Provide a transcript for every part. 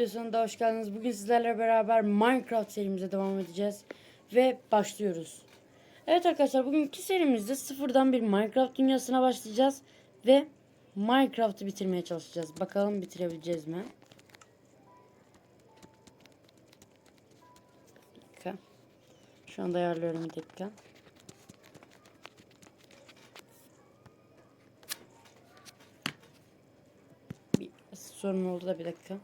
videosuna da hoş geldiniz. Bugün sizlerle beraber Minecraft serimize devam edeceğiz. Ve başlıyoruz. Evet arkadaşlar bugünkü serimizde sıfırdan bir Minecraft dünyasına başlayacağız. Ve Minecraft'ı bitirmeye çalışacağız. Bakalım bitirebileceğiz mi? Bir dakika. Şu anda ayarlıyorum bir dakika. Sorun oldu da bir dakika.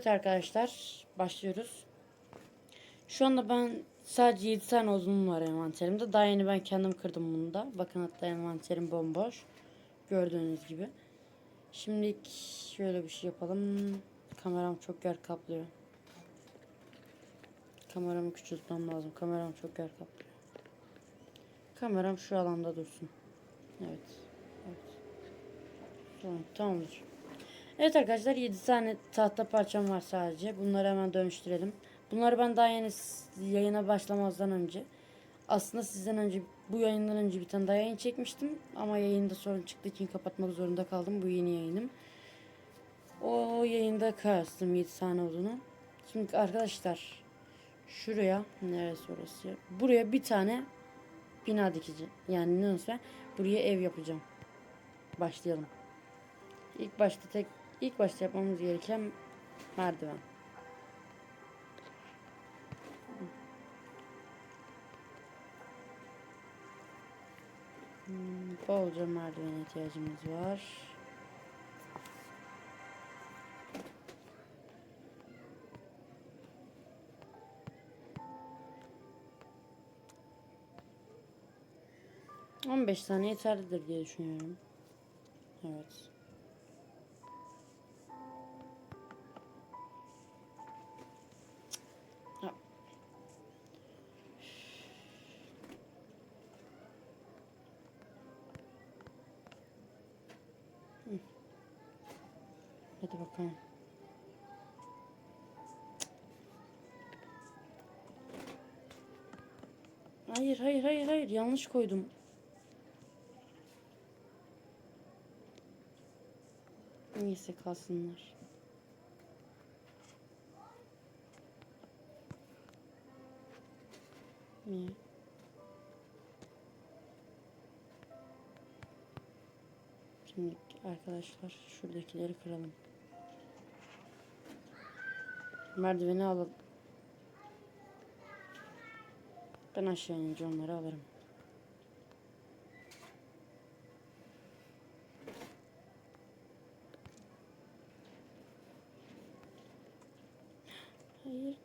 Evet arkadaşlar başlıyoruz. Şu anda ben sadece 7 tane odunum var envanterimde. Daha yeni ben kendim kırdım bunu da. Bakın hatta envanterim bomboş. Gördüğünüz gibi. Şimdi şöyle bir şey yapalım. Kameram çok yer kaplıyor. Kameramı küçültmem lazım. Kameram çok yer kaplıyor. Kameram şu alanda dursun. Evet. Evet. Tamam, tamamdır. Evet arkadaşlar 7 tane tahta parçam var sadece. Bunları hemen dönüştürelim. Bunları ben daha yeni yayına başlamazdan önce aslında sizden önce bu yayından önce bir tane daha yayın çekmiştim ama yayında sorun çıktığı için kapatmak zorunda kaldım. Bu yeni yayınım. O yayında kastım 7 tane olduğunu. Şimdi arkadaşlar şuraya neresi orası? Buraya bir tane bina dikeceğim. Yani ne olsa buraya ev yapacağım. Başlayalım. İlk başta tek ilk başta yapmamız gereken merdiven. Hmm, bolca merdivene ihtiyacımız var. On beş tane yeterlidir diye düşünüyorum. Evet. Hayır hayır hayır hayır yanlış koydum. Neyse kalsınlar. Niye? Şimdi arkadaşlar şuradakileri kıralım. Merdiveni alalım. Ben aşağı inince onları alırım. Hayır.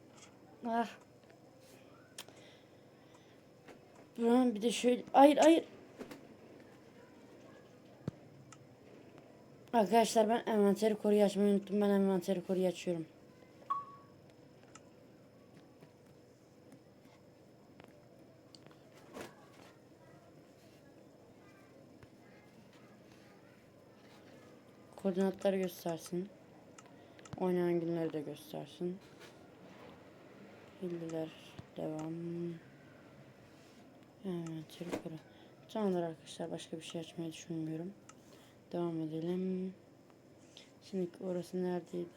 Ah. Buranın bir de şöyle. Hayır hayır. Arkadaşlar ben envanteri koruyu açmayı unuttum. Ben envanteri koruyu açıyorum. Koordinatları göstersin. Oynayan günleri de göstersin. Bilgiler devam. Evet, yukarı. Tamamdır arkadaşlar. Başka bir şey açmayı düşünmüyorum. Devam edelim. Şimdi orası neredeydi?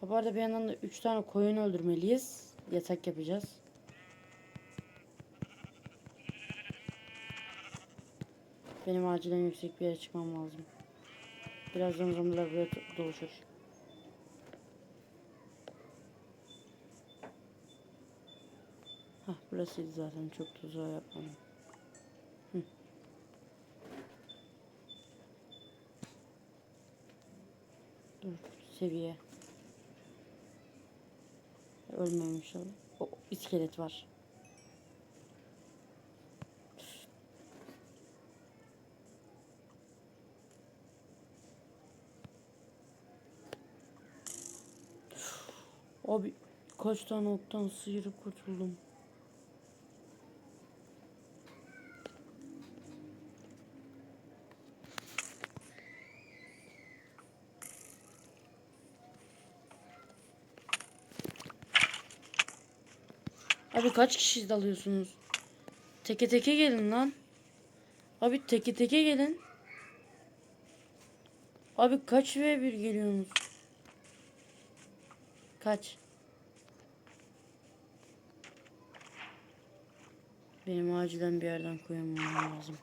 Ha, bu arada bir yandan da 3 tane koyun öldürmeliyiz. Yatak yapacağız. Benim acilen yüksek bir yere çıkmam lazım. Birazdan zombiler buraya doluşur. Hah burasıydı zaten çok tuzağı yapmadım. Dur seviye. Ölmemiş ol. O iskelet var. Abi kaç tane oktan sıyırıp kurtuldum. Abi kaç kişi dalıyorsunuz? Teke teke gelin lan. Abi teke teke gelin. Abi kaç v 1 geliyorsunuz? Kaç? Benim acilen bir yerden koyamam lazım.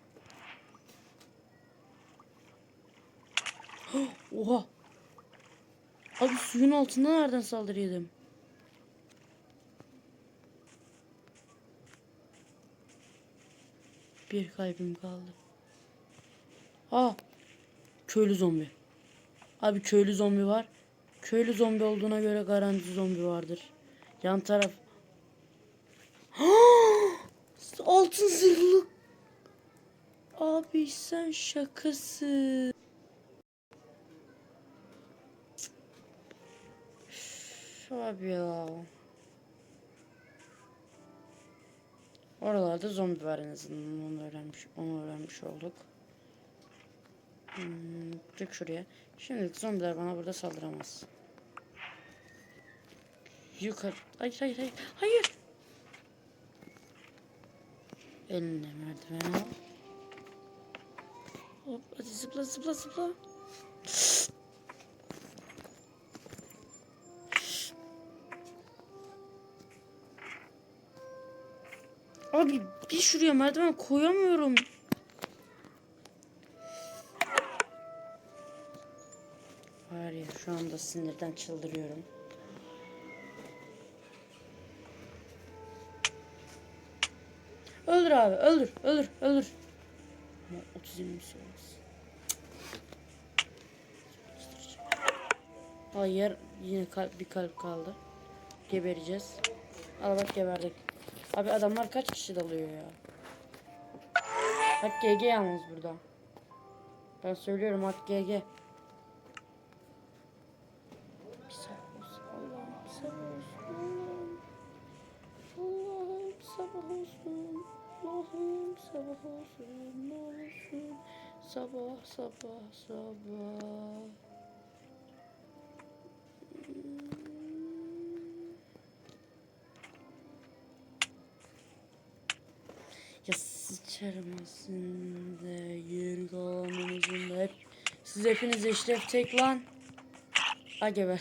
Oha! Abi suyun altında nereden saldırı yedim? Bir kalbim kaldı. Aa! Köylü zombi. Abi köylü zombi var. Köylü zombi olduğuna göre garanti zombi vardır. Yan taraf. Altın zırhlı. Abi sen şakası. Abi ya. Oralarda zombi var en azından onu öğrenmiş onu öğrenmiş olduk. Hmm, çık şuraya. Şimdilik zombiler bana burada saldıramaz. Yukarı. Hayır hayır hayır. Hayır. Elinde merdiven al. Hop hadi zıpla zıpla zıpla. Abi bir şuraya merdiven koyamıyorum. Var ya şu anda sinirden çıldırıyorum. Abi öldür öldür öldür. Ama 30 20 olmaz. Hayır yine kalp, bir kalp kaldı. Gebereceğiz. Al bak geberdik. Abi adamlar kaç kişi dalıyor ya. Bak GG yalnız burada. Ben söylüyorum bak GG. Sabah olsun. Allah'ım sabah olsun. Allah'ım sabah olsun. Olsun. Sabah sabah sabah. Ya sıçarım aslında yer kalanınızın da hep siz hepiniz eşref tek lan. Ha geber.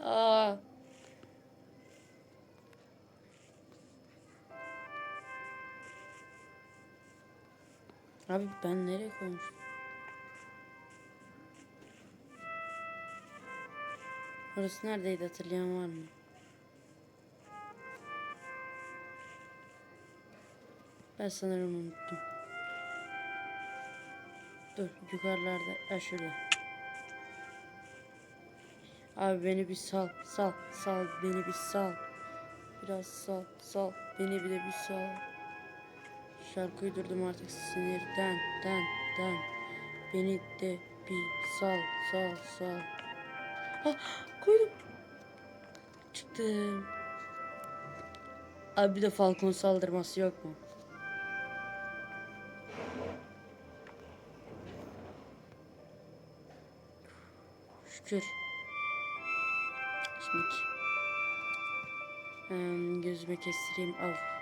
Aa. Abi ben nereye koymuşum? Orası neredeydi hatırlayan var mı? Ben sanırım unuttum. Dur yukarılarda. Ha şurada. Abi beni bir sal. Sal. Sal. Beni bir sal. Biraz sal. Sal. Beni bir de bir sal. Şarkı uydurdum artık sinirden. Den. Den. Beni de bir sal. Sal. Sal. Ah koydum. Çıktım. Abi bir de Falcon saldırması yok mu? Şükür. Şimdi hmm, gözüme kestireyim. Av.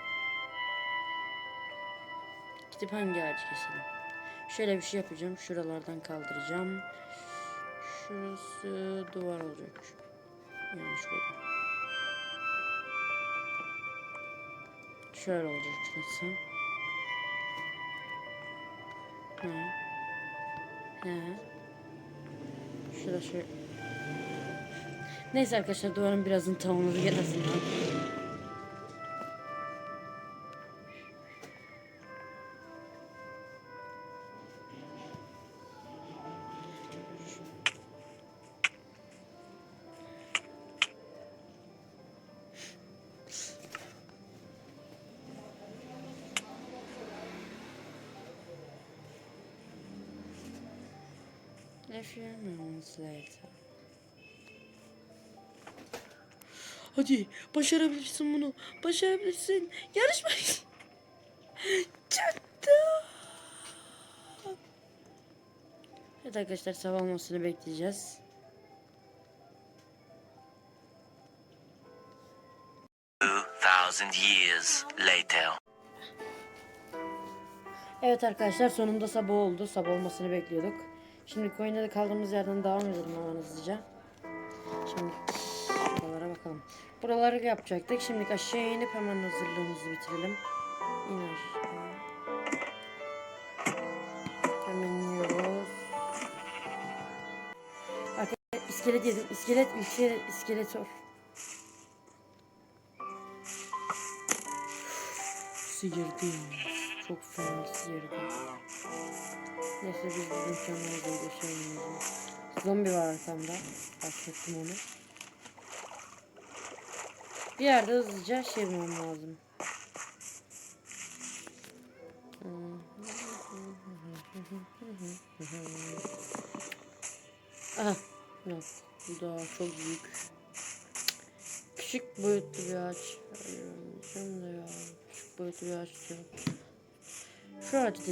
Gidip hangi ağacı keselim? Şöyle bir şey yapacağım. Şuralardan kaldıracağım. Şurası duvar olacak. Yanlış koydum. Şöyle olacak şurası. Hı. Şurada şöyle. Neyse arkadaşlar duvarın birazını tamamladık en azından. Moments later. Hadi başarabilirsin bunu. Başarabilirsin. Yarışma. Çıktı. Evet arkadaşlar sabah olmasını bekleyeceğiz. Two thousand years later. Evet arkadaşlar sonunda sabah oldu. Sabah olmasını bekliyorduk. Şimdi coin'de de kaldığımız yerden devam edelim hemen hızlıca. Şimdi buralara bakalım. Buraları yapacaktık. Şimdi aşağı inip hemen hazırlığımızı bitirelim. İn aşağı. Hemen iniyoruz. Arkadaşlar iskelet yedim. İskelet, iskelet, iskeletor. Sıyırdım. Çok fena sıyırdım. Neyse biz bizim canımıza geçelim. Zombi var arkamda. Fark ettim onu. Bir yerde hızlıca şey bulmam lazım. Aha. Yok. Bu da çok büyük. Küçük boyutlu bir ağaç. Şimdi ya. Küçük boyutlu bir ağaç diyor. Şu ağacı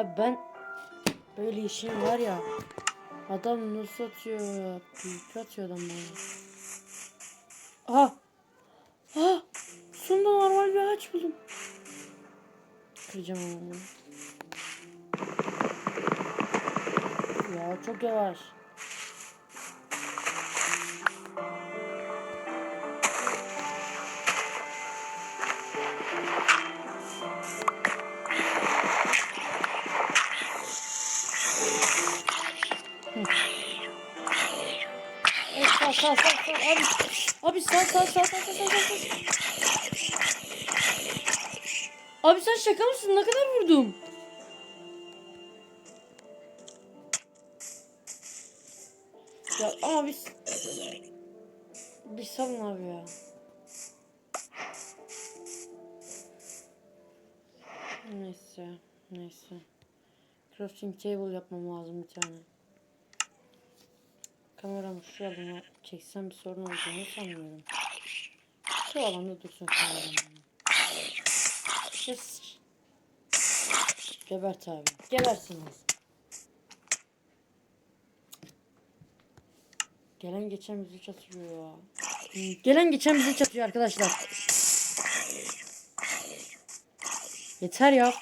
Abi ben böyle işim var ya. Adam nasıl atıyor? Büyük atıyor adam bana. Aha. Aha. Sonunda normal bir ağaç buldum. Kıracağım bunu. Ya çok yavaş. Sal sal sal abi. Abi sal sal sal sal sal sal sal. Abi sen şaka mısın? Ne kadar vurdum? Ya ama biz... Bir salın abi ya. Neyse. Neyse. Crafting table yapmam lazım bir tane. Kameramı şu alana çeksem bir sorun olacağını sanmıyorum. Şu alanda dursun kameram. Gebert abi. Gebersiniz. Gelen geçen bizi çatıyor ya. Gelen geçen bizi çatıyor arkadaşlar. Yeter ya.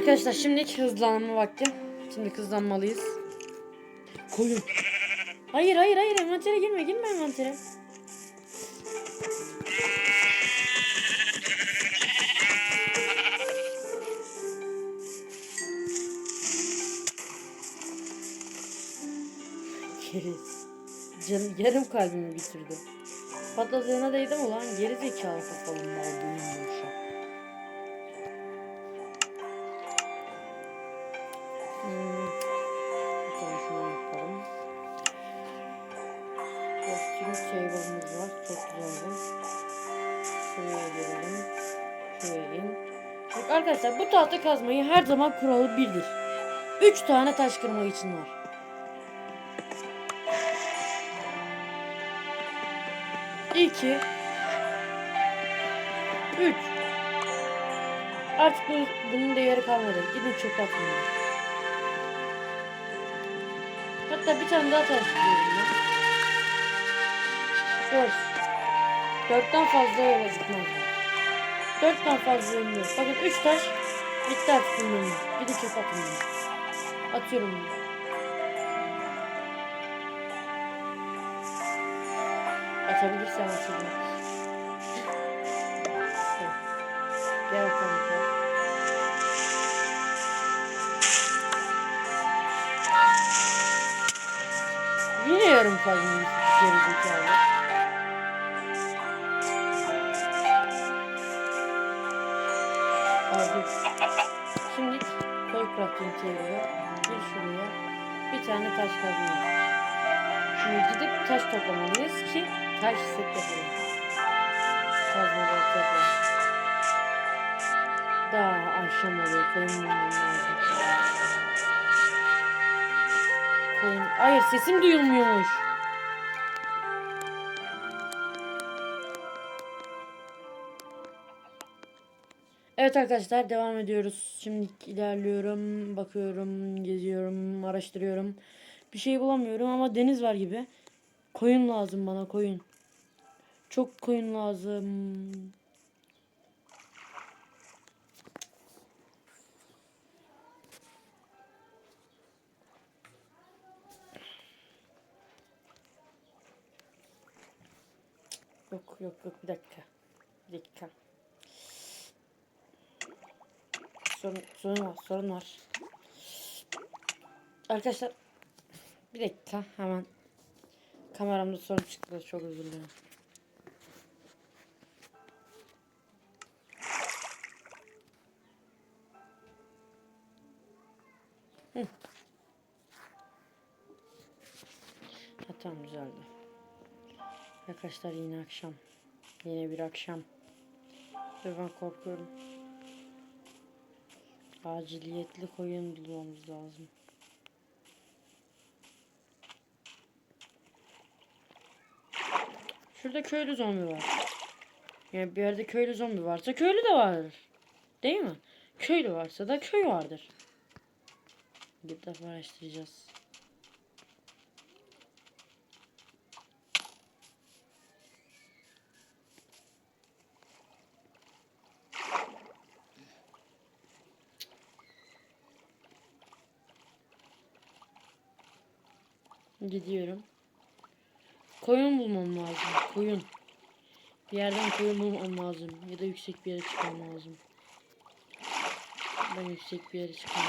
Arkadaşlar şimdi hızlanma vakti. Şimdi hızlanmalıyız. Koyun. Hayır hayır hayır envantere girme girme envantere. Keriz. Canım yarım kalbimi bitirdi. Patladığına değdim ulan geri zekalı kafalı mal bu tahta kazmayı her zaman kuralı birdir. 3 tane taş kırma için var. İki. Üç. Artık bu, bunun değeri kalmadı. Gidin çöpe atın. Hatta bir tane daha taş koyuyorum ben. Dört. Dörtten fazla yola gitmez. Dörtten fazla yok. Bakın üç taş bitti bunun yolu. Gidin çöpe atın. bunu. Atıyorum bunu. Atabilirsem atayım. Gel gel. Yine yarım kalbimiz gerizekalı. Abi. Şimdi crafting table'a. Bir şuraya. Bir tane taş kazma. Şimdi gidip taş toplamalıyız ki taş set yapalım. Kazmalar yapalım. Daha akşam oluyor. Koyun lazım. Koyun. Hayır sesim duyulmuyormuş. Evet arkadaşlar devam ediyoruz. Şimdi ilerliyorum, bakıyorum, geziyorum, araştırıyorum. Bir şey bulamıyorum ama deniz var gibi. Koyun lazım bana koyun. Çok koyun lazım. Yok yok yok bir dakika. Bir dakika. Sorun, sorun var sorun var. Arkadaşlar bir dakika hemen kameramda sorun çıktı çok özür dilerim. Hı. Tamam güzeldi. Arkadaşlar yine akşam. Yine bir akşam. Ve ben korkuyorum. Aciliyetli koyun bulmamız lazım. Şurada köylü zombi var. Yani bir yerde köylü zombi varsa köylü de vardır. Değil mi? Köylü varsa da köy vardır. Gidip araştıracağız. Gidiyorum. Koyun bulmam lazım. Koyun. Bir yerden koyun bulmam lazım. Ya da yüksek bir yere çıkmam lazım. Ben yüksek bir yere çıkmam.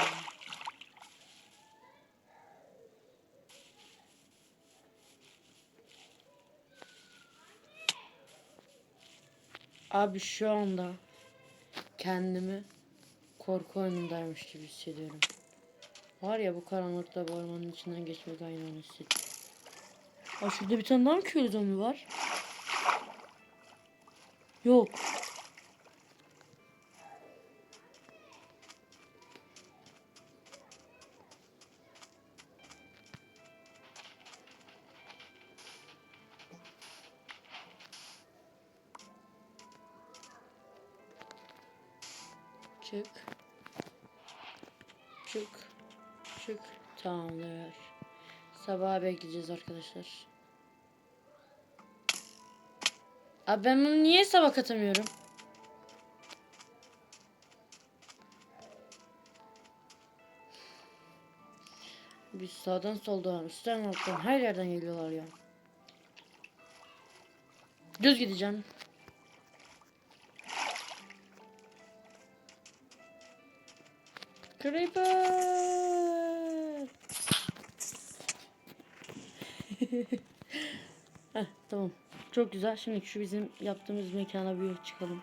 Abi şu anda kendimi korku oyunundaymış gibi hissediyorum. Var ya bu karanlıkta bu ormanın içinden geçmek aynı onu hissettim. Aa şurada bir tane daha mı köylü zombi var? Yok. Arkadaşlar. Abi ben bunu niye sabah atamıyorum? Biz sağdan soldan, üstten alttan her yerden geliyorlar ya. Düz gideceğim. Creeper. Heh, tamam. Çok güzel. Şimdi şu bizim yaptığımız mekana bir çıkalım.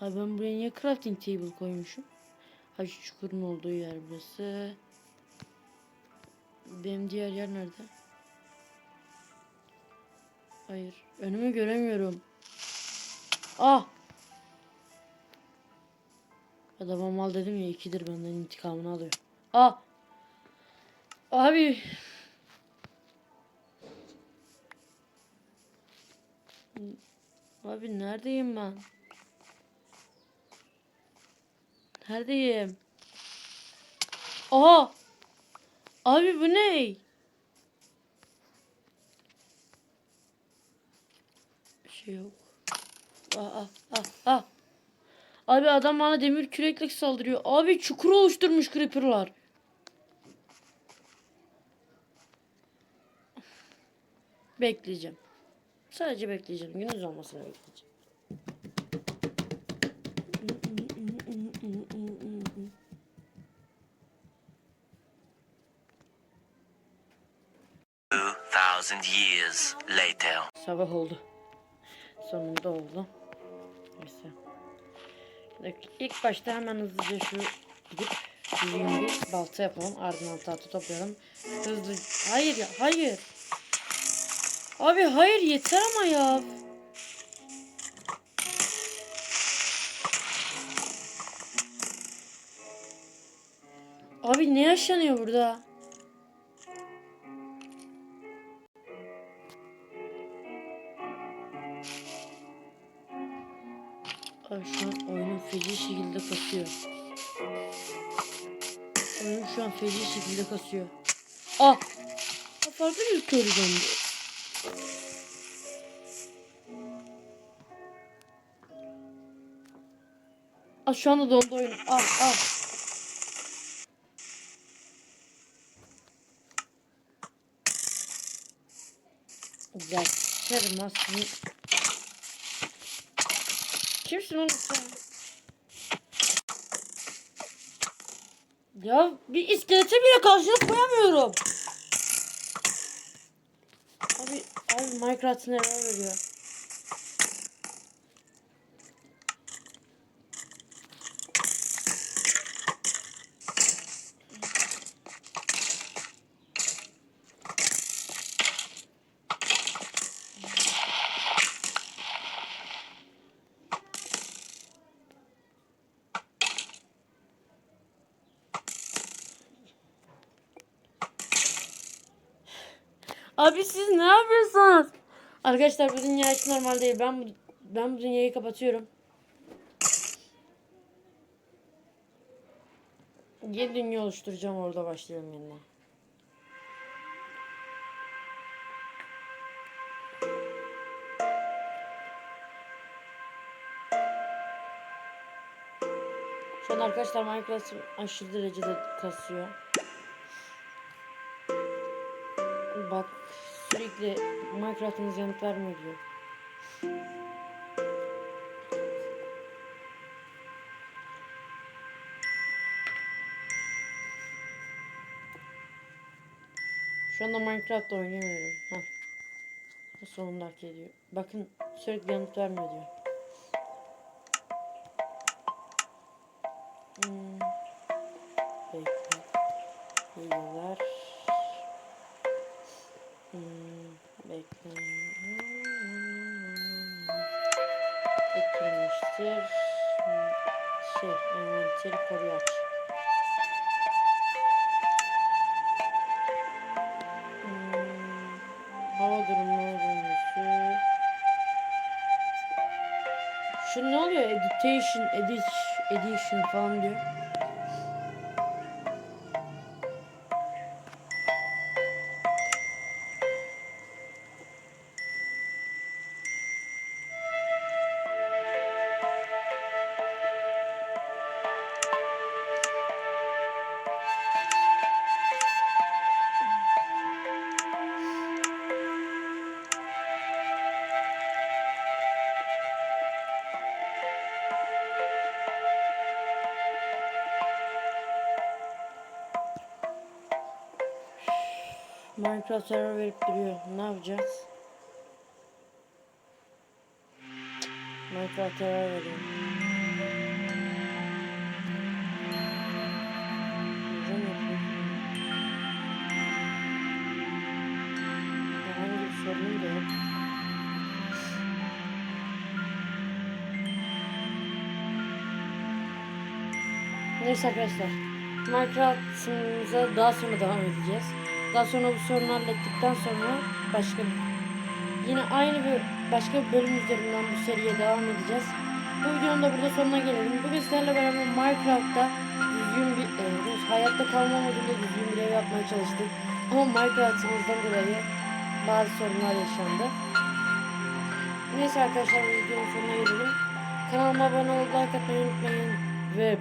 Abi ben buraya niye crafting table koymuşum? Ha şu çukurun olduğu yer burası. Benim diğer yer nerede? Hayır. Önümü göremiyorum. Ah! Adama mal dedim ya ikidir benden intikamını alıyor. Ah! Abi. Abi neredeyim ben? Neredeyim? Aha! Abi bu ne? Şey yok. Aa, aa, aa, aa. Abi adam bana demir kürekle saldırıyor. Abi çukur oluşturmuş creeper'lar. Bekleyeceğim. Sadece bekleyeceğim. Gündüz olmasını bekleyeceğim. Thousand years later. Sabah oldu. Sonunda oldu. Neyse. İlk başta hemen hızlıca şu gidip düzgün bir balta yapalım. Ardından tahta toplayalım. Hızlı. Hayır ya hayır. Abi hayır yeter ama ya. Abi ne yaşanıyor burada? Abi şu an oyunun feci şekilde kasıyor. Oyun şu an feci şekilde kasıyor. Ah! Farklı bir köylü döndü. Ah şu anda dondu oyun. Ah ah. Gerçerim aslında. Kimsin oğlum sen? Ya bir iskelete bile karşılık koyamıyorum. Abi, abi Minecraft'ın error veriyor. Abi siz ne yapıyorsunuz? Arkadaşlar bu dünya hiç normal değil. Ben bu, ben bu dünyayı kapatıyorum. Yeni dünya oluşturacağım orada başlayalım yeniden. Şu an arkadaşlar Minecraft aşırı derecede kasıyor. Bak sürekli Minecraft'ınız yanıt vermiyor diyor. Şu anda Minecraft oynamıyorum. Heh. Sonunda hak. Bakın sürekli yanıt vermiyor diyor. Şu ne oluyor? Editation, edit, edition falan diyor. klasörü verip duruyor. Ne yapacağız? Minecraft error veriyor. Herhangi bir sorun da yok. Neyse arkadaşlar. Minecraft'ımıza daha sonra devam edeceğiz. Daha sonra bu sorunu hallettikten sonra başka yine aynı bir başka bir bölüm üzerinden bu seriye devam edeceğiz. Bu videonun da burada sonuna gelelim. Bugün sizlerle beraber Minecraft'ta düzgün bir e, hayatta kalma modunda düzgün bir ev yapmaya çalıştık. Ama Minecraft'ımızdan dolayı bazı sorunlar yaşandı. Neyse arkadaşlar videonun sonuna gelelim. Kanalıma abone olup like atmayı unutmayın. Ve